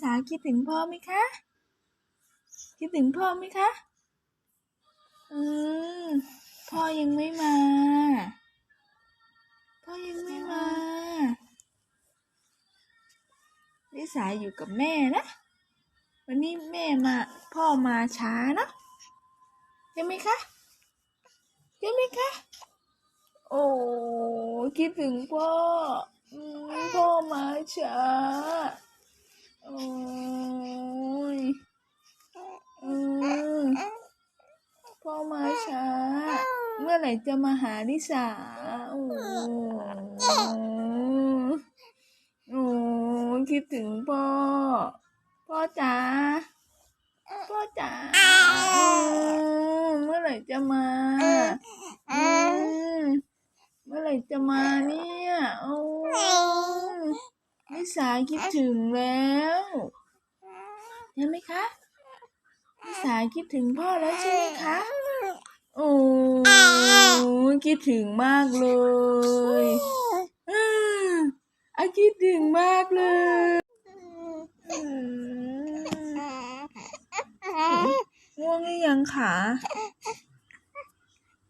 สาคิดถึงพ่อไหมคะ คิดถึงพ่อไหมคะ อืม พ่อยังไม่มา พ่อยังไม่มาลิสาอยู่กับแม่นะ วันนี้แม่มา พ่อมาช้านะใช่ไหมคะใช่ไหมคะ โอ้ คิดถึงพ่ออืมพ่อมาช้า โอ้ยอืมพ่อมาช้า เมื่อไหร่จะมาหาลิสาโอ้โอ้คิดถึงพ่อ พ่อจ๋า พ่อจ๋าอืมเมื่อไหร่จะมาอืมเมื่อไหร่จะมาเนี่ย โอ้ ลิสาคิดถึงแล้วใช่ไหมคะลิสาคิดถึงพ่อแล้วใช่ไหมคะ โอ้คิดถึงมากเลยอาคิดถึงมากเลยง่วงหรือยังคะ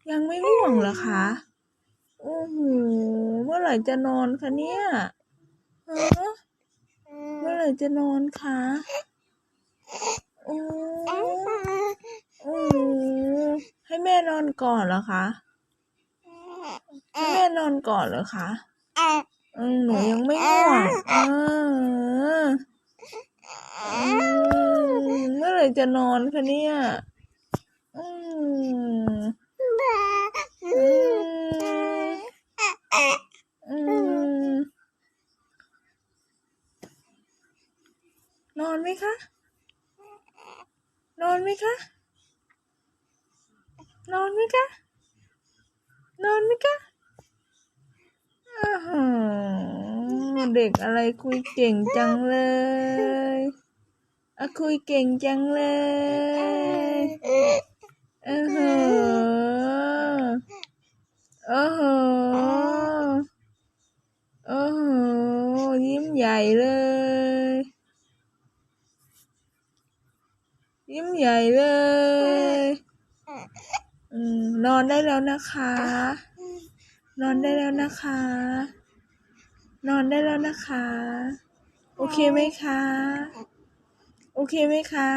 ยังไม่ง่วงเหรอคะ โอ้โห เมื่อไหร่จะนอนคะเนี่ย ฮะเมื่อไหร่จะนอนคะโอ้โอ้ให้แม่นอนก่อนเหรอคะ ให้แม่นอนก่อนเหรอคะอืมหนูยังไม่ง่วงเอออืมเมื่อไหร่จะนอนคะเนี่ยอืม อืมอืม นอนไหมคะ นอนไหมคะ นอนไหมคะ นอนไหมคะอ้าวหือเด็กอะไรคุยเก่งจังเลยอะคุยเก่งจังเลยเออหือโอ้โหโอ้โหยิ้มใหญ่เลย ยิ้มใหญ่เลยอืมนอนได้แล้วนะคะ นอนได้แล้วนะคะ นอนได้แล้วนะคะ โอเคไหมคะ โอเคไหมคะ